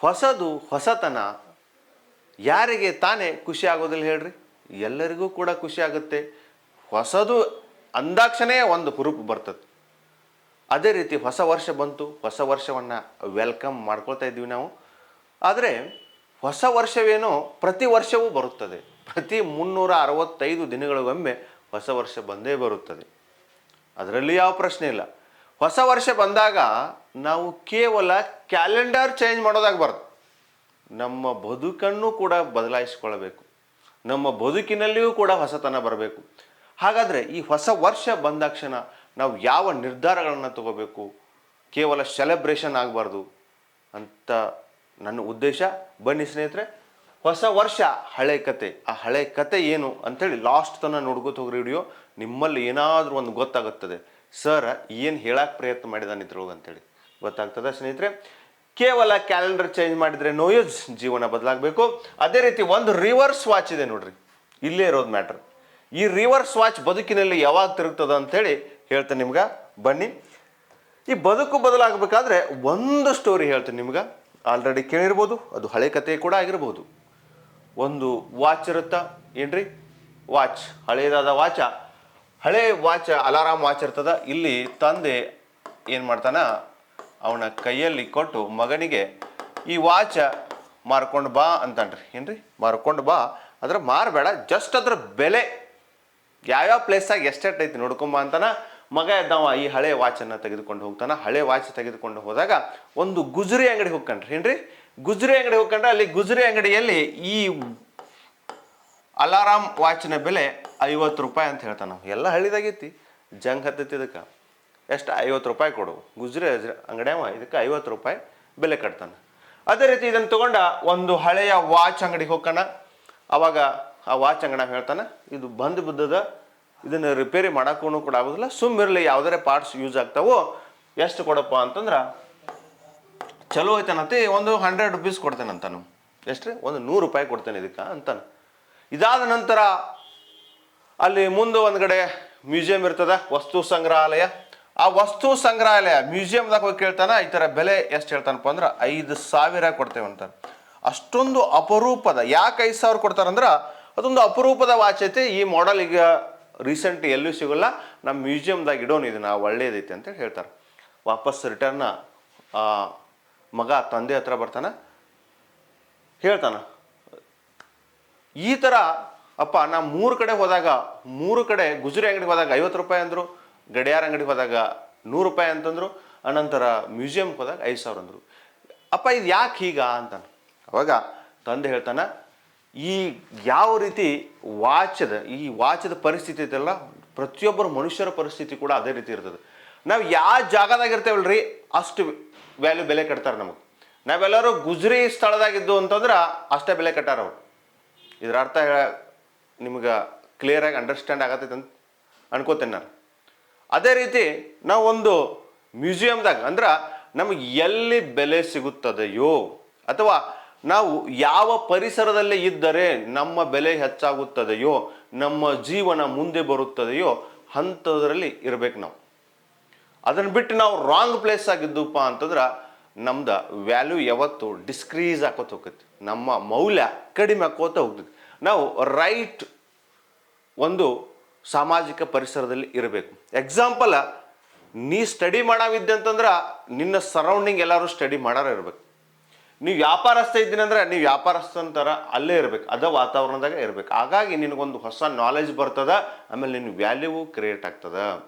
ಹೊಸದು ಹೊಸತನ ಯಾರಿಗೆ ತಾನೇ ಖುಷಿ ಆಗೋದಿಲ್ಲ ಹೇಳ್ರಿ? ಎಲ್ಲರಿಗೂ ಕೂಡ ಖುಷಿ ಆಗುತ್ತೆ. ಹೊಸದು ಅಂದಾಕ್ಷಣೇ ಒಂದು ಹುರುಪು ಬರ್ತದೆ. ಅದೇ ರೀತಿ ಹೊಸ ವರ್ಷ ಬಂತು, ಹೊಸ ವರ್ಷವನ್ನು ವೆಲ್ಕಮ್ ಮಾಡ್ಕೊಳ್ತಾ ಇದ್ದೀವಿ ನಾವು. ಆದರೆ ಹೊಸ ವರ್ಷವೇನೋ ಪ್ರತಿ ವರ್ಷವೂ ಬರುತ್ತದೆ. ಪ್ರತಿ ಮುನ್ನೂರ ಅರವತ್ತೈದು ದಿನಗಳಿಗೊಮ್ಮೆ ಹೊಸ ವರ್ಷ ಬಂದೇ ಬರುತ್ತದೆ. ಅದರಲ್ಲಿ ಯಾವ ಪ್ರಶ್ನೆ ಇಲ್ಲ. ಹೊಸ ವರ್ಷ ಬಂದಾಗ ನಾವು ಕೇವಲ ಕ್ಯಾಲೆಂಡರ್ ಚೇಂಜ್ ಮಾಡೋದಾಗಬಾರ್ದು ನಮ್ಮ ಬದುಕನ್ನು ಕೂಡ ಬದಲಾಯಿಸಿಕೊಳ್ಳಬೇಕು ನಮ್ಮ ಬದುಕಿನಲ್ಲಿಯೂ ಕೂಡ ಹೊಸತನ ಬರಬೇಕು. ಹಾಗಾದರೆ ಈ ಹೊಸ ವರ್ಷ ಬಂದಾಕ್ಷಣ ನಾವು ಯಾವ ನಿರ್ಧಾರಗಳನ್ನು ತಗೋಬೇಕು? ಕೇವಲ ಸೆಲೆಬ್ರೇಷನ್ ಆಗಬಾರ್ದು ಅಂತ ನನ್ನ ಉದ್ದೇಶ. ಬನ್ನಿ ಸ್ನೇಹಿತರೆ, ಹೊಸ ವರ್ಷ, ಹಳೆ ಕತೆ. ಆ ಹಳೆ ಕತೆ ಏನು ಅಂಥೇಳಿ ಲಾಸ್ಟ್ ತನಕ ನೋಡ್ಕೋತ ಹೋಗ್ರಿ ವಿಡಿಯೋ ನಿಮ್ಮಲ್ಲಿ ಏನಾದರೂ ಒಂದು ಗೊತ್ತಾಗುತ್ತದೆ. ಸರ್ ಏನು ಹೇಳಕ್ಕೆ ಪ್ರಯತ್ನ ಮಾಡಿದಾನೆ ಇದ್ರೊಳಗೆ ಅಂತೇಳಿ. ಗೊತ್ತಾಗ್ತದೆ ಸ್ನೇಹಿತರೆ? ಕೇವಲ ಕ್ಯಾಲೆಂಡರ್ ಚೇಂಜ್ ಮಾಡಿದ್ರೆ ನೋ ಯೂಸ್ ಜೀವನ ಬದಲಾಗಬೇಕು. ಅದೇ ರೀತಿ ಒಂದು ರಿವರ್ಸ್ ವಾಚ್ ಇದೆ ನೋಡ್ರಿ. ಇಲ್ಲೇ ಇರೋದು ಮ್ಯಾಟ್ರ್ ಈ ರಿವರ್ಸ್ ವಾಚ್ ಬದುಕಿನಲ್ಲಿ ಯಾವಾಗ ತಿರುಗ್ತದ ಅಂತೇಳಿ ಹೇಳ್ತೇನೆ ನಿಮ್ಗೆ. ಬನ್ನಿ. ಈ ಬದುಕು ಬದಲಾಗಬೇಕಾದ್ರೆ ಒಂದು ಸ್ಟೋರಿ ಹೇಳ್ತೀನಿ ನಿಮ್ಗೆ. ಆಲ್ರೆಡಿ ಕೇಳಿರ್ಬೋದು, ಅದು ಹಳೆ ಕತೆ ಕೂಡ ಆಗಿರ್ಬೋದು. ಒಂದು ವಾಚ್ ಇರುತ್ತಾ? ಏನ್ರಿ? ವಾಚ್ ಹಳೆಯದಾದ ವಾಚ ಹಳೆ ವಾಚ ಅಲಾರಾಮ್ ವಾಚ್ ಇರ್ತದ. ಇಲ್ಲಿ ತಂದೆ ಏನು ಮಾಡ್ತಾನ? ಅವನ ಕೈಯಲ್ಲಿ ಕೊಟ್ಟು ಮಗನಿಗೆ, ಈ ವಾಚ ಮಾರ್ಕೊಂಡು ಬಾ ಅಂತನ್ರಿ. ಏನ್ರಿ? ಮಾರ್ಕೊಂಡು ಬಾ. ಅದ್ರ ಮಾರಬೇಡ ಜಸ್ಟ್ ಅದ್ರ ಬೆಲೆ. ಯಾವ್ಯಾವ ಪ್ಲೇಸಾಗ ಎಷ್ಟೆಟ್ ಐತಿ ನೋಡ್ಕೊಂಬ ಅಂತಾನ, ಮಗ ಇದ್ದಾವ ಈ ಹಳೆ ವಾಚನ್ನು ತೆಗೆದುಕೊಂಡು ಹೋಗ್ತಾನ. ಹಳೆ ವಾಚ್ ತೆಗೆದುಕೊಂಡು ಹೋದಾಗ ಒಂದು ಗುಜರಿ ಅಂಗಡಿ ಹೋಗ್ಕಂಡ್ರಿ ಏನ್ರಿ? ಗುಜರಿ ಅಂಗಡಿ ಹೋಗ್ಕಂಡ್ರೆ ಅಲ್ಲಿ ಗುಜರಿ ಅಂಗಡಿಯಲ್ಲಿ ಈ ಅಲಾರಾಮ್ ವಾಚಿನ ಬೆಲೆ ಐವತ್ತು ರೂಪಾಯಿ ಅಂತ ಹೇಳ್ತಾನೆ. ಎಲ್ಲ ಹಳ್ಳಿದಾಗೈತಿ. ಜಂಗ್ ಹತ್ತೈತಿ ಇದಕ್ಕೆ. ಎಷ್ಟು ಐವತ್ತು ರೂಪಾಯಿ ಕೊಡು. ಗುಜ್ರಿ ಅಂಗಡಿಯವ ಇದಕ್ಕೆ ಐವತ್ತು ರೂಪಾಯಿ ಬೆಲೆ ಕಟ್ತಾನೆ. ಅದೇ ರೀತಿ ಇದನ್ನು ತಗೊಂಡ ಒಂದು ಹಳೆಯ ವಾಚ್ ಅಂಗಡಿಗೆ ಹೋಗೋಣ ಅವಾಗ ಆ ವಾಚ್ ಅಂಗಡಿ ಹೇಳ್ತಾನೆ, ಇದು ಬಂದು ಬಿದ್ದದ, ಇದನ್ನು ರಿಪೇರಿ ಮಾಡೋಕ್ಕೂ ಕೂಡ ಆಗೋದಿಲ್ಲ. ಸುಮ್ಮಿರಲಿ ಯಾವುದೇ ಪಾರ್ಟ್ಸ್ ಯೂಸ್ ಆಗ್ತಾವೋ, ಎಷ್ಟು ಕೊಡಪ್ಪ ಅಂತಂದ್ರೆ, ಚಲೋ ಐತನಂತೆ ಒಂದು ಹಂಡ್ರೆಡ್ ರುಪೀಸ್ ಕೊಡ್ತೇನೆ ಅಂತಾನು. ಎಷ್ಟು ಒಂದು ನೂರು ರೂಪಾಯಿ ಕೊಡ್ತೇನೆ ಇದಕ್ಕೆ ಅಂತಾನೆ. ಇದಾದ ನಂತರ ಅಲ್ಲಿ ಮುಂದೆ ಒಂದು ಕಡೆ ಮ್ಯೂಸಿಯಂ ಇರ್ತದೆ, ವಸ್ತು ಸಂಗ್ರಹಾಲಯ. ಆ ವಸ್ತು ಸಂಗ್ರಹಾಲಯ ಮ್ಯೂಸಿಯಂದಾಗ ಹೋಗಿ ಕೇಳ್ತಾನೆ, ಈ ಥರ ಬೆಲೆ ಎಷ್ಟು ಹೇಳ್ತಾನಪ್ಪ ಅಂದ್ರೆ ಐದು ಸಾವಿರ ಕೊಡ್ತೇವೆ ಅಂತಾರೆ ಅಷ್ಟೊಂದು ಅಪರೂಪದ, ಯಾಕೆ ಐದು ಸಾವಿರ ಕೊಡ್ತಾರಂದ್ರೆ ಅದೊಂದು ಅಪರೂಪದ ವಾಚ್ ಐತಿ. ಈ ಮಾಡೆಲ್ ಈಗ ರೀಸೆಂಟ್ ಎಲ್ಲೂ ಸಿಗೋಲ್ಲ. ನಮ್ಮ ಮ್ಯೂಸಿಯಮ್ದಾಗ ಇಡೋನು ಇದನ್ನು, ಒಳ್ಳೇದೈತೆ ಅಂತೇಳಿ ಹೇಳ್ತಾರೆ. ವಾಪಸ್ ರಿಟರ್ನ್ ಮಗ, ತಂದೆ ಹತ್ರ ಬರ್ತಾನೆ. ಹೇಳ್ತಾನ. ಈ ಥರ ಅಪ್ಪ, ನಾ ಮೂರು ಕಡೆ ಹೋದಾಗ, ಮೂರು ಕಡೆ ಗುಜರಿ ಅಂಗಡಿಗೆ ಹೋದಾಗ ಐವತ್ತು ರೂಪಾಯಿ ಅಂದರು. ಗಡಿಯಾರ ಅಂಗಡಿಗೆ ಹೋದಾಗ ನೂರು ರೂಪಾಯಿ ಅಂತಂದರು, ಅನಂತರ ಮ್ಯೂಸಿಯಮ್ಗೆ ಹೋದಾಗ ಐದು ಸಾವಿರ ಅಂದರು. ಅಪ್ಪ, ಇದು ಯಾಕೆ ಹೀಗ ಅಂತಾನೆ. ಅವಾಗ ತಂದೆ ಹೇಳ್ತಾನೆ, ಈ ಯಾವ ರೀತಿ ವಾಚದ ಈ ವಾಚದ ಪರಿಸ್ಥಿತಿ ಇದೆಲ್ಲ ಪ್ರತಿಯೊಬ್ಬರ ಮನುಷ್ಯರ ಪರಿಸ್ಥಿತಿ ಕೂಡ ಅದೇ ರೀತಿ ಇರ್ತದೆ. ನಾವು ಯಾವ ಜಾಗದಾಗ ಇರ್ತೇವಲ್ರಿ, ಅಷ್ಟು ವ್ಯಾಲ್ಯೂ ಬೆಲೆ ಕಟ್ತಾರೆ ನಮಗೆ. ನಾವೆಲ್ಲರೂ ಗುಜರಿ ಸ್ಥಳದಾಗಿದ್ದು ಅಂತಂದ್ರೆ ಅಷ್ಟೇ ಬೆಲೆ ಕಟ್ಟಾರ ಅವ್ರು. ಇದರ ಅರ್ಥ ನಿಮ್ಗೆ ಕ್ಲಿಯರಾಗಿ ಅಂಡರ್ಸ್ಟ್ಯಾಂಡ್ ಆಗತ್ತೈತೆ ಅಂತ ಅನ್ಕೋತೇನೆ ನಾನು. ಅದೇ ರೀತಿ ನಾವು ಒಂದು ಮ್ಯೂಸಿಯಮ್ದಾಗ ಅಂದ್ರೆ ನಮಗೆ ಎಲ್ಲಿ ಬೆಲೆ ಸಿಗುತ್ತದೆಯೋ, ಅಥವಾ ನಾವು ಯಾವ ಪರಿಸರದಲ್ಲಿ ಇದ್ದರೆ ನಮ್ಮ ಬೆಲೆ ಹೆಚ್ಚಾಗುತ್ತದೆಯೋ, ನಮ್ಮ ಜೀವನ ಮುಂದೆ ಬರುತ್ತದೆಯೋ, ಅಂಥದ್ರಲ್ಲಿ ಇರ್ಬೇಕು ನಾವು. ಅದನ್ನು ಬಿಟ್ಟು ನಾವು ರಾಂಗ್ ಪ್ಲೇಸ್ ಆಗಿದ್ದಪ್ಪ ಅಂತಂದ್ರೆ ನಮ್ದು ವ್ಯಾಲ್ಯೂ ಯಾವತ್ತು ಡಿಸ್ಕ್ರೀಸ್ ಆಕೋತ ಹೋಗ್ತೈತಿ. ನಮ್ಮ ಮೌಲ್ಯ ಕಡಿಮೆ ಆಕೋತ ಹೋಗ್ತೈತಿ. ನಾವು ರೈಟ್ ಒಂದು ಸಾಮಾಜಿಕ ಪರಿಸರದಲ್ಲಿ ಇರಬೇಕು. ಎಕ್ಸಾಂಪಲ್ ನೀ ಸ್ಟಡಿ ಮಾಡಾವಿದ್ದೆ ಅಂತಂದ್ರೆ ನಿನ್ನ ಸರೌಂಡಿಂಗ್ ಎಲ್ಲರೂ ಸ್ಟಡಿ ಮಾಡಾರ ಇರಬೇಕು. ನೀವು ವ್ಯಾಪಾರಸ್ಥ ಇದ್ದೀನಿ ಅಂದ್ರೆ ನೀವು ವ್ಯಾಪಾರಸ್ಥ ಅಂತಾರ ಅಲ್ಲೇ ಇರಬೇಕು. ಅದ ವಾತಾವರಣದಾಗ ಇರಬೇಕು. ಹಾಗಾಗಿ ನಿನಗೊಂದು ಹೊಸ ನಾಲೆಜ್ ಬರ್ತದ, ಆಮೇಲೆ ನಿನ್ನ ವ್ಯಾಲ್ಯೂ ಕ್ರಿಯೇಟ್ ಆಗ್ತದ.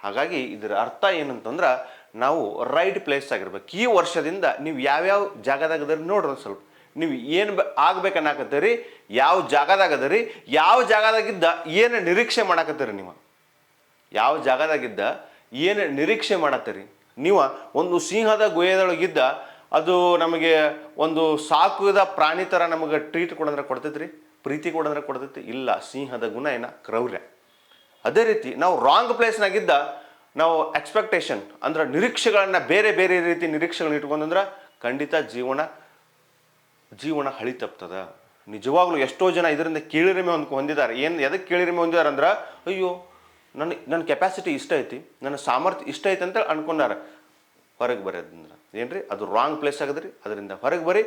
ಹಾಗಾಗಿ ಇದರ ಅರ್ಥ ಏನಂತಂದ್ರೆ ನಾವು ರೈಟ್ ಪ್ಲೇಸ್ ಆಗಿರ್ಬೇಕು. ಈ ವರ್ಷದಿಂದ ನೀವು ಯಾವ್ಯಾವ ಜಾಗದಾಗ ನೋಡ್ರಿ ಸ್ವಲ್ಪ. ನೀವು ಏನು ಬ ಆಗ್ಬೇಕನ್ನಾಕತ್ತೀರಿ? ಯಾವ ಜಾಗದಾಗ ಅದರಿ ಯಾವ ಜಾಗದಾಗಿದ್ದ ಏನು ನಿರೀಕ್ಷೆ ಮಾಡಾಕತ್ತೀರಿ ನೀವು? ಯಾವ ಜಾಗದಾಗಿದ್ದ ಏನು ನಿರೀಕ್ಷೆ ಮಾಡತ್ತೀರಿ? ನೀವು ಒಂದು ಸಿಂಹದ ಗುಹೆದೊಳಗಿದ್ದ ಅದು ನಮಗೆ ಒಂದು ಸಾಕುದ ಪ್ರಾಣಿ ಥರ ನಮಗೆ ಟ್ರೀಟ್ ಕೊಡಂದ್ರೆ ಕೊಡ್ತೈತ್ರಿ? ಪ್ರೀತಿ ಕೊಡಂದ್ರೆ ಕೊಡ್ತೈತಿ? ಇಲ್ಲ, ಸಿಂಹದ ಗುಣ ಏನ? ಕ್ರೌರ್ಯ. ಅದೇ ರೀತಿ ನಾವು ರಾಂಗ್ ಪ್ಲೇಸ್ನಾಗಿದ್ದ ನಾವು ಎಕ್ಸ್ಪೆಕ್ಟೇಷನ್ ಅಂದ್ರೆ ನಿರೀಕ್ಷೆಗಳನ್ನ ಬೇರೆ ಬೇರೆ ರೀತಿ ನಿರೀಕ್ಷೆಗಳನ್ನ ಇಟ್ಕೊಂಡಂದ್ರೆ ಖಂಡಿತ ಜೀವನ ಜೀವನ ಹಳಿ ತಪ್ತದ ನಿಜವಾಗ್ಲೂ ಎಷ್ಟೋ ಜನ ಇದರಿಂದ ಕೀಳಿರಿಮೆ ಹೊಂದ್ಕೊ ಹೊಂದಿದ್ದಾರೆ. ಏನು ಎದಕ್ಕೆ ಕೀಳಿರಿಮೆ ಹೊಂದಿದ್ದಾರೆ ಅಂದ್ರೆ, ಅಯ್ಯೋ ನನ್ನ ನನ್ನ ಕೆಪಾಸಿಟಿ ಇಷ್ಟ ಐತಿ, ನನ್ನ ಸಾಮರ್ಥ್ಯ ಇಷ್ಟ ಐತಿ ಅಂತ ಅನ್ಕೊಂಡಾರ. ಹೊರಗೆ ಬರೋದ್ರಿಂದ. ಏನ್ರಿ? ಅದು ರಾಂಗ್ ಪ್ಲೇಸ್ ಆಗದ್ರಿ. ಅದರಿಂದ ಹೊರಗೆ ಬರಿ,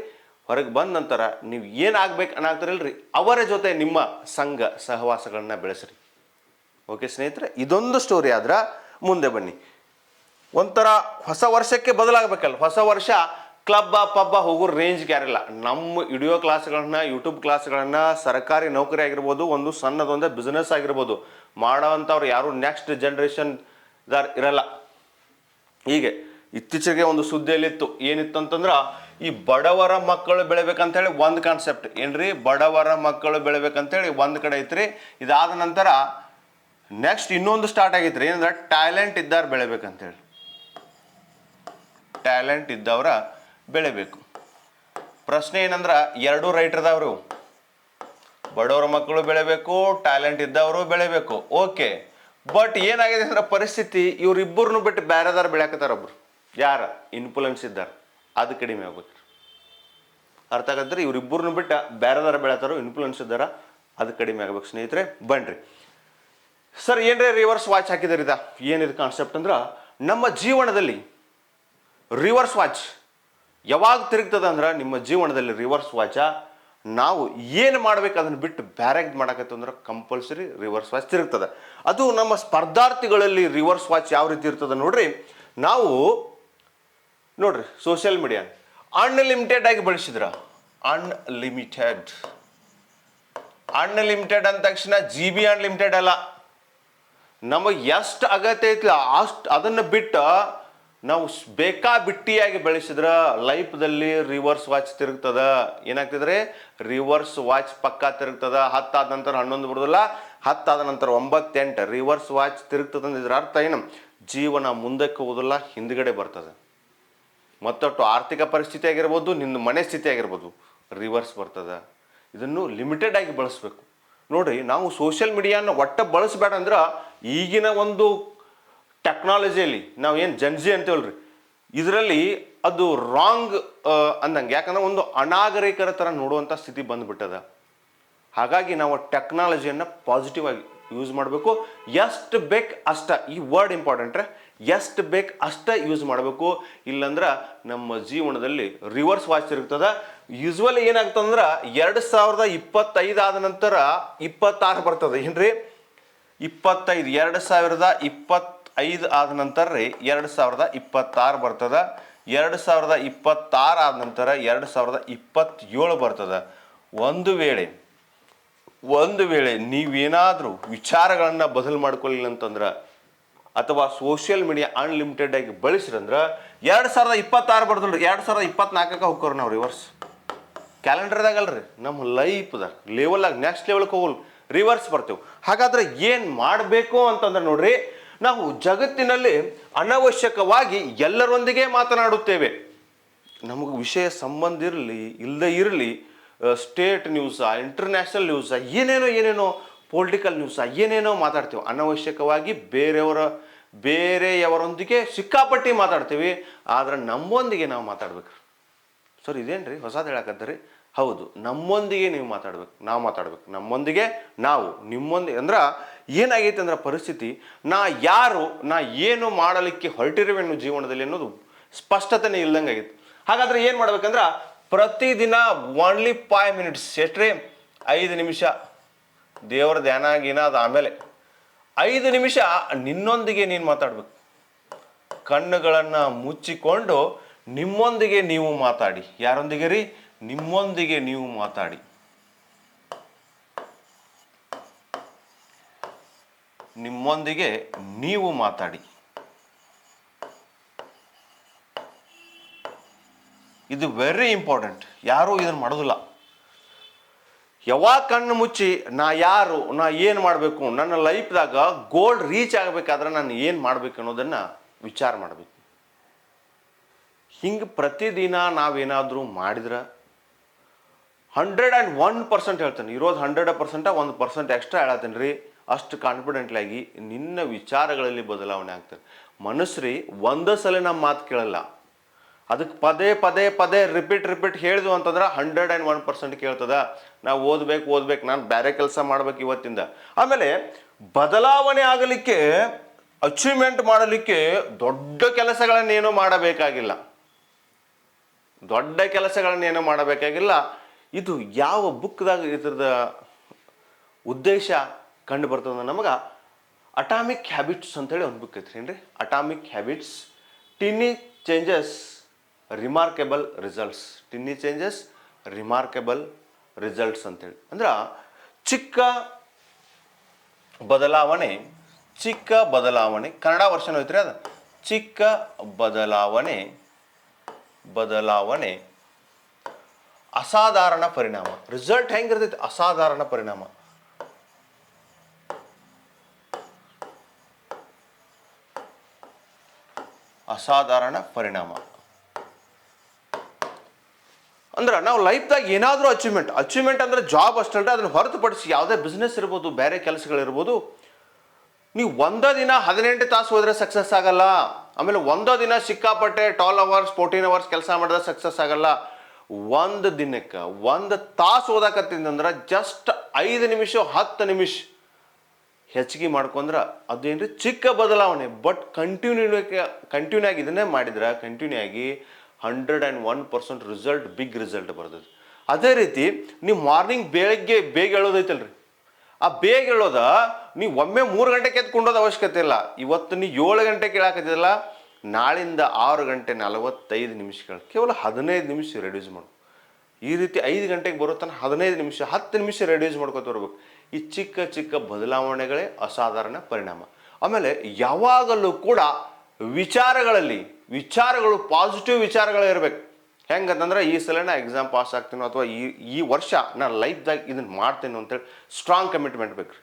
ಹೊರಗೆ ಬಂದ ನಂತರ ನೀವು ಏನು ಆಗ್ಬೇಕು ಅನ್ನಾಗ್ತಾರಲ್ರಿ ಅವರ ಜೊತೆ ನಿಮ್ಮ ಸಂಘ, ಸಹವಾಸಗಳನ್ನ ಬೆಳೆಸ್ರಿ. ಓಕೆ ಸ್ನೇಹಿತರೆ, ಇದೊಂದು ಸ್ಟೋರಿ ಆದ್ರೆ ಮುಂದೆ ಬನ್ನಿ. ಒಂಥರ ಹೊಸ ವರ್ಷಕ್ಕೆ ಬದಲಾಗಬೇಕಲ್ಲ. ಹೊಸ ವರ್ಷ ಕ್ಲಬ್ಬ, ಪಬ್ಬ ಹೋಗೋ ರೇಂಜ್ ಯಾರಿಲ್ಲ. ನಮ್ಮ ವಿಡಿಯೋ ಕ್ಲಾಸ್ಗಳನ್ನ ಯೂಟ್ಯೂಬ್ ಕ್ಲಾಸ್ಗಳನ್ನ ಸರ್ಕಾರಿ ನೌಕರಿ ಆಗಿರ್ಬೋದು, ಒಂದು ಸಣ್ಣದೊಂದು ಬಿಸ್ನೆಸ್ ಆಗಿರ್ಬೋದು, ಮಾಡೋವಂಥವ್ರು ಯಾರು ನೆಕ್ಸ್ಟ್ ಜನ್ರೇಷನ್ ದಾರ್ ಇರಲ್ಲ. ಹೀಗೆ, ಇತ್ತೀಚೆಗೆ ಒಂದು ಸುದ್ದಿಯಲ್ಲಿತ್ತು. ಏನಿತ್ತು ಅಂತಂದ್ರೆ ಈ ಬಡವರ ಮಕ್ಕಳು ಬೆಳಿಬೇಕಂತೇಳಿ ಒಂದು ಕಾನ್ಸೆಪ್ಟ್ ಏನ್ರಿ? ಬಡವರ ಮಕ್ಕಳು ಬೆಳಿಬೇಕಂತೇಳಿ ಒಂದು ಕಡೆ ಐತ್ರಿ. ಇದಾದ ನಂತರ ನೆಕ್ಸ್ಟ್ ಇನ್ನೊಂದು ಸ್ಟಾರ್ಟ್ ಆಗೈತ್ರಿ. ಏನಂದ್ರೆ ಟ್ಯಾಲೆಂಟ್ ಇದ್ದಾರ ಬೆಳಿಬೇಕಂತೇಳಿ. ಟ್ಯಾಲೆಂಟ್ ಇದ್ದವ್ರ ಬೆಳಿಬೇಕು. ಪ್ರಶ್ನೆ ಏನಂದ್ರೆ, ಎರಡೂ ರೈಟ್ ಇದಾವ್ರಿ. ಬಡವರ ಮಕ್ಕಳು ಬೆಳಿಬೇಕು ಟ್ಯಾಲೆಂಟ್ ಇದ್ದವರು ಬೆಳಿಬೇಕು. ಓಕೆ ಬಟ್ ಏನಾಗಿದೆ ಅಂದ್ರೆ ಪರಿಸ್ಥಿತಿ ಇವರಿಬ್ಬರನ್ನು ಬಿಟ್ಟು ಬೇರೆದಾರ ಬೆಳ್ಯಾಕತ್ತಾರ ಒಬ್ರು. ಯಾರ? ಇನ್ಫ್ಲುಯೆನ್ಸ್ ಇದ್ದಾರೆ. ಅದು ಕಡಿಮೆ ಆಗ್ಬೇಕು. ಅರ್ಥ ಆಗದ್ರೆ? ಇವ್ರಿಬ್ಬರನ್ನು ಬಿಟ್ಟು ಬೇರೆದಾರ ಬೆಳೆತಾರೋ ಇನ್ಫ್ಲುಯೆನ್ಸ್ ಇದ್ದಾರ, ಅದು ಕಡಿಮೆ ಆಗ್ಬೇಕು. ಸ್ನೇಹಿತರೆ, ಬನ್ರಿ. ಸರ್ ಏನ್ರಿ ರಿವರ್ಸ್ ವಾಚ್ ಹಾಕಿದಾರೆ ಇದ? ಏನಿದೆ ಕಾನ್ಸೆಪ್ಟ್ ಅಂದ್ರೆ, ನಮ್ಮ ಜೀವನದಲ್ಲಿ ರಿವರ್ಸ್ ವಾಚ್ ಯಾವಾಗ ತಿರುಗ್ತದೆ ಅಂದ್ರೆ ನಿಮ್ಮ ಜೀವನದಲ್ಲಿ ರಿವರ್ಸ್ ವಾಚ ನಾವು ಏನು ಮಾಡ್ಬೇಕು ಅದನ್ನ ಬಿಟ್ಟು ಬ್ಯಾರೆಗ್ ಅಂದ್ರೆ ಕಂಪಲ್ಸರಿ ರಿವರ್ಸ್ ವಾಚ್ ತಿರುಗ್ತದೆ. ಅದು ನಮ್ಮ ಸ್ಪರ್ಧಾರ್ಥಿಗಳಲ್ಲಿ ರಿವರ್ಸ್ ವಾಚ್ ಯಾವ ರೀತಿ ಇರ್ತದೆ ನೋಡ್ರಿ, ನಾವು ನೋಡ್ರಿ ಸೋಷಿಯಲ್ ಮೀಡಿಯಾ ಅನ್ಲಿಮಿಟೆಡ್ ಆಗಿ ಬಳಸಿದ್ರ. ಅನ್ಲಿಮಿಟೆಡ್ ಅನ್ಲಿಮಿಟೆಡ್ ಅಂದ ತಕ್ಷಣ ಜಿ ಬಿ ಅನ್ಲಿಮಿಟೆಡ್ ಅಲ್ಲ. ನಮಗೆ ಎಷ್ಟು ಅಗತ್ಯ ಐತಿ ಅಷ್ಟು ಅದನ್ನು ಬಿಟ್ಟು ನಾವು ಸ್- ಬೇಕಾ ಬಿಟ್ಟಿಯಾಗಿ ಬೆಳೆಸಿದ್ರ ಲೈಫ್ದಲ್ಲಿ ರಿವರ್ಸ್ ವಾಚ್ ತಿರುಗ್ತದ. ಏನಾಗ್ತಿದ್ರೆ ರಿವರ್ಸ್ ವಾಚ್ ಪಕ್ಕ ತಿರುಗ್ತದ. ಹತ್ತಾದ ನಂತರ ಹನ್ನೊಂದು ಬಿಡೋದಿಲ್ಲ ಹತ್ತಾದ ನಂತರ ಒಂಬತ್ತೆಂಟು. ರಿವರ್ಸ್ ವಾಚ್ ತಿರುಗ್ತದ ಇದ್ರ ಅರ್ಥ ಏನು? ಜೀವನ ಮುಂದಕ್ಕೆ ಹೋಗೋದಿಲ್ಲ, ಹಿಂದ್ಗಡೆ ಬರ್ತದೆ. ಮತ್ತೊಟ್ಟು ಆರ್ಥಿಕ ಪರಿಸ್ಥಿತಿ ಆಗಿರ್ಬೋದು ನಿನ್ನ ಮನೆ ಸ್ಥಿತಿ ಆಗಿರ್ಬೋದು ರಿವರ್ಸ್ ಬರ್ತದ. ಇದನ್ನು ಲಿಮಿಟೆಡ್ ಆಗಿ ಬಳಸಬೇಕು. ನೋಡ್ರಿ, ನಾವು ಸೋಷಿಯಲ್ ಮೀಡಿಯಾನ ಒಟ್ಟ ಬಳಸಬೇಡ ಅಂದ್ರೆ ಈಗಿನ ಒಂದು ಟೆಕ್ನಾಲಜಿಯಲ್ಲಿ ನಾವು ಏನು ಜನ್ಜಿ ಅಂತೇವಲ್ರಿ ಇದರಲ್ಲಿ ಅದು ರಾಂಗ್ ಅಂದಂಗೆ. ಯಾಕಂದ್ರೆ ಒಂದು ಅನಾಗರಿಕರ ಥರ ನೋಡುವಂಥ ಸ್ಥಿತಿ ಬಂದ್ಬಿಟ್ಟದ. ಹಾಗಾಗಿ ನಾವು ಟೆಕ್ನಾಲಜಿಯನ್ನು ಪಾಸಿಟಿವ್ ಆಗಿ ಯೂಸ್ ಮಾಡಬೇಕು. ಎಷ್ಟು ಬೇಕು ಅಷ್ಟ, ಈ ವರ್ಡ್ ಇಂಪಾರ್ಟೆಂಟ್ರೆ ಎಷ್ಟು ಬೇಕು ಅಷ್ಟ ಯೂಸ್ ಮಾಡಬೇಕು. ಇಲ್ಲಂದ್ರೆ ನಮ್ಮ ಜೀವನದಲ್ಲಿ ರಿವರ್ಸ್ ವಾಚ್ ಇರ್ತದೆ ಯೂಸ್ವಲಿ ಏನಾಗ್ತದಂದ್ರೆ ಎರಡು ಸಾವಿರದ ಇಪ್ಪತ್ತೈದು ಆದ ನಂತರ ಇಪ್ಪತ್ತಾರು ಬರ್ತದೆ. ಏನ್ರಿ? ಇಪ್ಪತ್ತೈದು, ಎರಡು ಸಾವಿರದ ಇಪ್ಪತ್ತೈದು ಆದ ನಂತರ ರೀ ಎರಡು ಸಾವಿರದ ಇಪ್ಪತ್ತಾರು ಬರ್ತದ. ಎರಡು ಸಾವಿರದ ಇಪ್ಪತ್ತಾರು ಆದ ನಂತರ ಎರಡು ಸಾವಿರದ ಇಪ್ಪತ್ತೇಳು ಬರ್ತದ. ಒಂದು ವೇಳೆ ಒಂದು ವೇಳೆ ನೀವೇನಾದರೂ ವಿಚಾರಗಳನ್ನು ಬದಲು ಮಾಡ್ಕೊಳ್ಳಿಲ್ಲ ಅಂತಂದ್ರೆ ಅಥವಾ ಸೋಷಿಯಲ್ ಮೀಡಿಯಾ ಅನ್ಲಿಮಿಟೆಡ್ ಆಗಿ ಬಳಸಿರಂದ್ರೆ ಎರಡು ಸಾವಿರದ ಇಪ್ಪತ್ತಾರು ಬರ್ತದ್ರಿ ಎರಡು ಸಾವಿರದ ಇಪ್ಪತ್ನಾಲ್ಕಕ್ಕೆ ಹೋಗ್ಕೋರಿ ನಾವು ರಿವರ್ಸ್ ಕ್ಯಾಲೆಂಡರ್ದಾಗಲ್ರಿ ನಮ್ಮ ಲೈಫ್ದಾಗ ಲೆವೆಲಾಗ ನೆಕ್ಸ್ಟ್ ಲೆವೆಲ್ಗೆ ಹೋಗಲ್ ರಿವರ್ಸ್ ಬರ್ತೇವೆ. ಹಾಗಾದ್ರೆ ಏನು ಮಾಡಬೇಕು ಅಂತಂದ್ರೆ ನೋಡ್ರಿ ನಾವು ಜಗತ್ತಿನಲ್ಲಿ ಅನವಶ್ಯಕವಾಗಿ ಎಲ್ಲರೊಂದಿಗೆ ಮಾತನಾಡುತ್ತೇವೆ. ನಮಗೆ ವಿಷಯ ಸಂಬಂಧ ಇರಲಿ ಇಲ್ಲದೆ ಇರಲಿ ಸ್ಟೇಟ್ ನ್ಯೂಸಾ, ಇಂಟರ್ನ್ಯಾಷನಲ್ ನ್ಯೂಸಾ, ಏನೇನೋ ಏನೇನೋ, ಪೊಲಿಟಿಕಲ್ ನ್ಯೂಸಾ, ಏನೇನೋ ಮಾತಾಡ್ತೀವಿ. ಅನವಶ್ಯಕವಾಗಿ ಬೇರೆಯವರ, ಬೇರೆಯವರೊಂದಿಗೆ ಸಿಕ್ಕಾಪಟ್ಟಿ ಮಾತಾಡ್ತೀವಿ. ಆದರೆ ನಮ್ಮೊಂದಿಗೆ ನಾವು ಮಾತಾಡ್ಬೇಕು. ಸರ್, ಇದೇನ್ರಿ? ಹೊಸದು ಹೇಳಕತ್ತರಿ? ಹೌದು, ನಮ್ಮೊಂದಿಗೆ ನೀವು ಮಾತಾಡ್ಬೇಕು. ನಾವು ಮಾತಾಡ್ಬೇಕು. ನಮ್ಮೊಂದಿಗೆ ನಾವು ನಿಮ್ಮೊಂದಿಗೆ ಅಂದ್ರೆ ಏನಾಗೈತೆ ಅಂದ್ರೆ ಪರಿಸ್ಥಿತಿ, ನಾ ಯಾರು, ನಾ ಏನು ಮಾಡಲಿಕ್ಕೆ ಹೊರಟಿರುವೆನು ಜೀವನದಲ್ಲಿ ಅನ್ನೋದು ಸ್ಪಷ್ಟತೆ ಇಲ್ದಂಗೆ ಆಗೈತೆ. ಹಾಗಾದ್ರೆ ಏನು ಮಾಡ್ಬೇಕಂದ್ರೆ ಪ್ರತಿದಿನ ಓನ್ಲಿ ಫೈವ್ ಮಿನಿಟ್ಸ್ ಎಷ್ಟ್ರೆ? ಐದು ನಿಮಿಷ. ದೇವರ ಧ್ಯಾನ ಗೀನ ಅದು ಆಮೇಲೆ ಐದು ನಿಮಿಷ ನಿನ್ನೊಂದಿಗೆ ನೀನು ಮಾತಾಡ್ಬೇಕು. ಕಣ್ಣುಗಳನ್ನು ಮುಚ್ಚಿಕೊಂಡು ನಿಮ್ಮೊಂದಿಗೆ ನೀವು ಮಾತಾಡಿ. ಯಾರೊಂದಿಗೆ ರೀ? ನಿಮ್ಮೊಂದಿಗೆ ನೀವು ಮಾತಾಡಿ. ನಿಮ್ಮೊಂದಿಗೆ ನೀವು ಮಾತಾಡಿ. ಇದು ವೆರಿ ಇಂಪಾರ್ಟೆಂಟ್ ಯಾರೂ ಇದನ್ನು ಮಾಡೋದಿಲ್ಲ. ಯಾವಾಗ ಕಣ್ಣು ಮುಚ್ಚಿ, ನಾ ಯಾರು, ನಾ ಏನು ಮಾಡಬೇಕು, ನನ್ನ ಲೈಫ್ದಾಗ ಗೋಲ್ಡ್ ರೀಚ್ ಆಗಬೇಕಾದ್ರೆ ನಾನು ಏನು ಮಾಡಬೇಕು ಅನ್ನೋದನ್ನು ವಿಚಾರ ಮಾಡಬೇಕು. ಹಿಂಗೆ ಪ್ರತಿದಿನ ನಾವೇನಾದರೂ ಮಾಡಿದ್ರೆ ಹಂಡ್ರೆಡ್ ಆ್ಯಂಡ್ ಒನ್ ಪರ್ಸೆಂಟ್ ಹೇಳ್ತೇನೆ. ಇರೋದು ಹಂಡ್ರೆಡ್ ಪರ್ಸೆಂಟ ಒಂದು ಪರ್ಸೆಂಟ್ ಎಕ್ಸ್ಟ್ರಾ ಹೇಳತ್ತೇನೆ ರೀ. ಅಷ್ಟು ಕಾನ್ಫಿಡೆಂಟ್ಲಾಗಿ ನಿನ್ನ ವಿಚಾರಗಳಲ್ಲಿ ಬದಲಾವಣೆ ಆಗ್ತಾರೆ ಮನುಷ್ಯರಿ ಒಂದು ಸಲ ನಮ್ಮ ಮಾತು ಕೇಳಲ್ಲ. ಅದಕ್ಕೆ ಪದೇ ಪದೇ ಪದೇ ರಿಪೀಟ್ ರಿಪೀಟ್ ಹೇಳಿದ್ವು ಅಂತಂದ್ರೆ ಹಂಡ್ರೆಡ್ ಆ್ಯಂಡ್ ಒನ್ ಪರ್ಸೆಂಟ್ ಕೇಳ್ತದ. ನಾವು ಓದ್ಬೇಕು ಓದ್ಬೇಕು, ನಾನು ಬೇರೆ ಕೆಲಸ ಮಾಡ್ಬೇಕು ಇವತ್ತಿಂದ. ಆಮೇಲೆ ಬದಲಾವಣೆ ಆಗಲಿಕ್ಕೆ ಅಚೀವ್ಮೆಂಟ್ ಮಾಡಲಿಕ್ಕೆ ದೊಡ್ಡ ಕೆಲಸಗಳನ್ನೇನು ಮಾಡಬೇಕಾಗಿಲ್ಲ. ದೊಡ್ಡ ಕೆಲಸಗಳನ್ನೇನು ಮಾಡಬೇಕಾಗಿಲ್ಲ. ಇದು ಯಾವ ಬುಕ್ದಾಗ ಇದ್ರದ ಉದ್ದೇಶ? ಕಂಡು ಬರ್ತದೆ ನಮಗೆ ಅಟಾಮಿಕ್ ಹ್ಯಾಬಿಟ್ಸ್ ಅಂತೇಳಿ ಒಂದು ಬುಕ್ ಐತ್ರಿ, ಏನ್ರಿ? Atomic habits tiny changes remarkable results tiny changes remarkable results ಅಂತೇಳಿ. ಅಂದ್ರೆ ಚಿಕ್ಕ ಬದಲಾವಣೆ ಚಿಕ್ಕ ಬದಲಾವಣೆ, ಕನ್ನಡ ವರ್ಷನ್ ಐತ್ರಿ ಅದು. ಚಿಕ್ಕ ಬದಲಾವಣೆ ಬದಲಾವಣೆ, ಅಸಾಧಾರಣ ಪರಿಣಾಮ. ರಿಸಲ್ಟ್ ಹೆಂಗಿರ್ತೈತಿ? ಅಸಾಧಾರಣ ಪರಿಣಾಮ. ಅಸಾಧಾರಣ ಪರಿಣಾಮ. ಅಂದ್ರೆ ನಾವು ಲೈಫ್ದಾಗ ಏನಾದರೂ ಅಚೀವ್ಮೆಂಟ್ ಅಚೀವ್ಮೆಂಟ್ ಅಂದ್ರೆ ಜಾಬ್ ಅಷ್ಟಲ್ರಿ ಅದನ್ನು ಹೊರತುಪಡಿಸಿ ಯಾವುದೇ ಬಿಸ್ನೆಸ್ ಇರ್ಬೋದು, ಬೇರೆ ಕೆಲಸಗಳಿರ್ಬೋದು ನೀವು ಒಂದೇ ದಿನ ಹದಿನೆಂಟು ತಾಸು ಹೋದರೆ ಸಕ್ಸಸ್ ಆಗಲ್ಲ, ಆಮೇಲೆ ಒಂದೇ ದಿನ ಸಿಕ್ಕಾಪಟ್ಟೆ ಟ್ವೆಲ್ ಅವರ್ಸ್ ಫೋರ್ಟೀನ್ ಅವರ್ಸ್ ಕೆಲಸ ಮಾಡಿದ್ರೆ ಸಕ್ಸಸ್ ಆಗಲ್ಲ, ಒಂದು ದಿನಕ್ಕೆ, ಒಂದು ತಾಸು ಓದಾಕತ್ತಿಂದಂದ್ರೆ ಜಸ್ಟ್ ಐದು ನಿಮಿಷ, ಹತ್ತು ನಿಮಿಷ ಹೆಚ್ಚಿಗೆ ಮಾಡ್ಕೊಂಡ್ರೆ ಅದೇನ್ರಿ ಚಿಕ್ಕ ಬದಲಾವಣೆ. ಬಟ್ ಕಂಟಿನ್ಯೂ ಕಂಟಿನ್ಯೂ ಆಗಿ ಇದನ್ನೇ ಮಾಡಿದ್ರೆ ಕಂಟಿನ್ಯೂ ಆಗಿ hundred and one percent result big result ಬರ್ತದೆ. ಅದೇ ರೀತಿ ನೀವು ಮಾರ್ನಿಂಗ್ ಬೆಳಗ್ಗೆ ಬೇಗ ಹೇಳೋದೈತಲ್ರಿ ಆ ಬೇಗ ಹೇಳೋದ ನೀವು ಒಮ್ಮೆ ಮೂರು ಗಂಟೆಗೆ ಎತ್ಕೊಂಡೋದು ಅವಶ್ಯಕತೆ ಇಲ್ಲ. ಇವತ್ತು ನೀವು ಏಳು ಗಂಟೆ ಕೇಳಾಕತ್ತಿಲ್ಲ ನಾಳಿಂದ ಆರು ಗಂಟೆ ನಲವತ್ತೈದು ನಿಮಿಷಗಳು, ಕೇವಲ ಹದಿನೈದು ನಿಮಿಷ ರೆಡ್ಯೂಸ್ ಮಾಡು. ಈ ರೀತಿ ಐದು ಗಂಟೆಗೆ ಬರೋ ತನಕ ಹದಿನೈದು ನಿಮಿಷ, ಹತ್ತು ನಿಮಿಷ ರೆಡ್ಯೂಸ್ ಮಾಡ್ಕೊತ ಬರ್ಬೇಕು. ಈ ಚಿಕ್ಕ ಚಿಕ್ಕ ಬದಲಾವಣೆಗಳೇ ಅಸಾಧಾರಣ ಪರಿಣಾಮ. ಆಮೇಲೆ ಯಾವಾಗಲೂ ಕೂಡ ವಿಚಾರಗಳಲ್ಲಿ, ವಿಚಾರಗಳು ಪಾಸಿಟಿವ್ ವಿಚಾರಗಳು ಇರಬೇಕು ಹೆಂಗಂತಂದ್ರೆ ಈ ಸಲ ನಾ ಎಕ್ಸಾಮ್ ಪಾಸ್ ಆಗ್ತೀನೋ ಅಥವಾ ಈ ಈ ವರ್ಷ ನಾನು ಲೈಫ್ದಾಗ ಇದನ್ನು ಮಾಡ್ತೀನಿ ಅಂತೇಳಿ ಸ್ಟ್ರಾಂಗ್ ಕಮಿಟ್ಮೆಂಟ್ ಬೇಕು ರೀ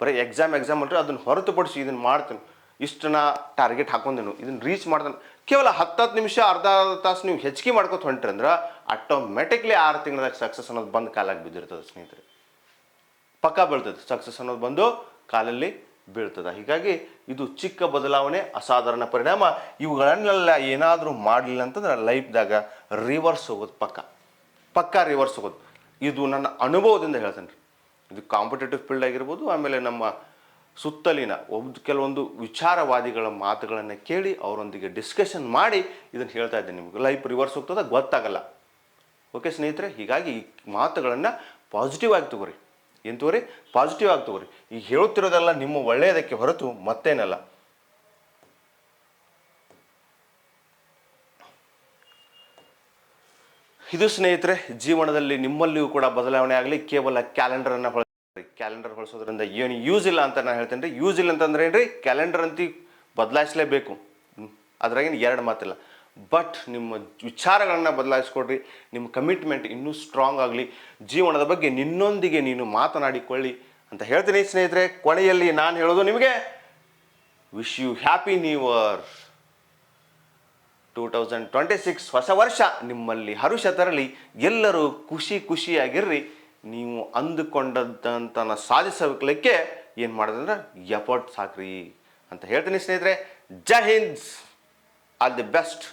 ಬರೀ ಎಕ್ಸಾಮ್ ಎಕ್ಸಾಮ್ ಅಂದರೆ ಅದನ್ನು ಹೊರತುಪಡಿಸಿ ಇದನ್ನು ಮಾಡ್ತೀನಿ. ಇಷ್ಟು ನಾ ಟಾರ್ಗೆಟ್ ಹಾಕೊಂಡೇನು ಇದನ್ನು ರೀಚ್ ಮಾಡ್ತಾನೆ. ಕೇವಲ ಹತ್ತತ್ತು ನಿಮಿಷ ಅರ್ಧ ಅರ್ಧ ತಾಸು ನೀವು ಹೆಚ್ಚಿಗೆ ಮಾಡ್ಕೊತ ಹೊಂಟ್ರಿ ಅಂದ್ರೆ ಆಟೋಮೆಟಿಕ್ಲಿ ಆರು ತಿಂಗಳದಾಗ ಸಕ್ಸಸ್ ಅನ್ನೋದು ಬಂದು ಕಾಲಾಗಿ ಬಿದ್ದಿರ್ತದೆ ಸ್ನೇಹಿತರೆ. ಪಕ್ಕ ಬೀಳ್ತದೆ. ಸಕ್ಸಸ್ ಅನ್ನೋದು ಬಂದು ಕಾಲಲ್ಲಿ ಬೀಳ್ತದೆ. ಹೀಗಾಗಿ ಇದು ಚಿಕ್ಕ ಬದಲಾವಣೆ, ಅಸಾಧಾರಣ ಪರಿಣಾಮ. ಇವುಗಳನ್ನೆಲ್ಲ ಏನಾದರೂ ಮಾಡಲಿಲ್ಲ ಅಂತಂದ್ರೆ ಲೈಫ್ದಾಗ ರಿವರ್ಸ್ ಹೋಗೋದು ಪಕ್ಕ. ಪಕ್ಕ ರಿವರ್ಸ್ ಹೋಗೋದು. ಇದು ನನ್ನ ಅನುಭವದಿಂದ ಹೇಳ್ತೇನೆ. ರೀ ಇದು ಕಾಂಪಿಟೇಟಿವ್ ಫೀಲ್ಡ್ ಆಗಿರ್ಬೋದು, ಆಮೇಲೆ ನಮ್ಮ ಸುತ್ತಲಿನ ಒಂದು ಕೆಲವೊಂದು ವಿಚಾರವಾದಿಗಳ ಮಾತುಗಳನ್ನು ಕೇಳಿ ಅವರೊಂದಿಗೆ ಡಿಸ್ಕಷನ್ ಮಾಡಿ ಇದನ್ನು ಹೇಳ್ತಾ ಇದ್ದೀನಿ ನಿಮಗೆ. ಲೈಫ್ ರಿವರ್ಸ್ ಹೋಗ್ತದೆ, ಗೊತ್ತಾಗಲ್ಲ. ಓಕೆ ಸ್ನೇಹಿತರೆ, ಹೀಗಾಗಿ ಈ ಮಾತುಗಳನ್ನು ಪಾಸಿಟಿವ್ ಆಗಿ ತಗೋರಿ. ಏನು ತಗೋರಿ ಪಾಸಿಟಿವ್ ಆಗಿ ತಗೋರಿ ಈಗ ಹೇಳುತ್ತಿರೋದೆಲ್ಲ ನಿಮ್ಮ ಒಳ್ಳೆಯದಕ್ಕೆ ಹೊರತು ಮತ್ತೇನಲ್ಲ. ಇದು ಸ್ನೇಹಿತರೆ, ಜೀವನದಲ್ಲಿ ನಿಮ್ಮಲ್ಲಿಯೂ ಕೂಡ ಬದಲಾವಣೆ ಆಗಲಿ, ಕೇವಲ ಕ್ಯಾಲೆಂಡರನ್ನು ಹೊಳಿಸ್ರಿ ಕ್ಯಾಲೆಂಡರ್ ಹೊಳಿಸೋದ್ರಿಂದ ಏನು ಯೂಸ್ ಇಲ್ಲ ಅಂತ ನಾನು ಹೇಳ್ತೇನೆ ರೀ ಯೂಸ್ ಇಲ್ಲ ಅಂತಂದ್ರೆ ಏನ್ರಿ? ಕ್ಯಾಲೆಂಡರ್ ಅಂತ ಬದಲಾಯಿಸಲೇಬೇಕು. ಅದ್ರಾಗಿನ ಎರಡು ಮಾತಿಲ್ಲ. ಬಟ್ ನಿಮ್ಮ ವಿಚಾರಗಳನ್ನು ಬದಲಾಯಿಸ್ಕೊಡ್ರಿ. ನಿಮ್ಮ ಕಮಿಟ್ಮೆಂಟ್ ಇನ್ನೂ ಸ್ಟ್ರಾಂಗ್ ಆಗಲಿ. ಜೀವನದ ಬಗ್ಗೆ ನಿನ್ನೊಂದಿಗೆ ನೀನು ಮಾತನಾಡಿಕೊಳ್ಳಿ ಅಂತ ಹೇಳ್ತೀನಿ ಸ್ನೇಹಿತರೆ. ಕೊನೆಯಲ್ಲಿ ನಾನು ಹೇಳೋದು ನಿಮಗೆ wish you happy new year two thousand twenty six ಹೊಸ ವರ್ಷ ನಿಮ್ಮಲ್ಲಿ ಹರುಷ ತರಲಿ. ಎಲ್ಲರೂ ಖುಷಿ ಖುಷಿಯಾಗಿರ್ರಿ. ನೀವು ಅಂದುಕೊಂಡಂತನ ಸಾಧಿಸಲಿಕ್ಕೆ ಏನು ಮಾಡೋದಂದ್ರೆ ಎಫರ್ಟ್ಸ್ ಹಾಕ್ರಿ ಅಂತ ಹೇಳ್ತೀನಿ ಸ್ನೇಹಿತರೆ. ಜೈ ಹಿಂದ್. All the best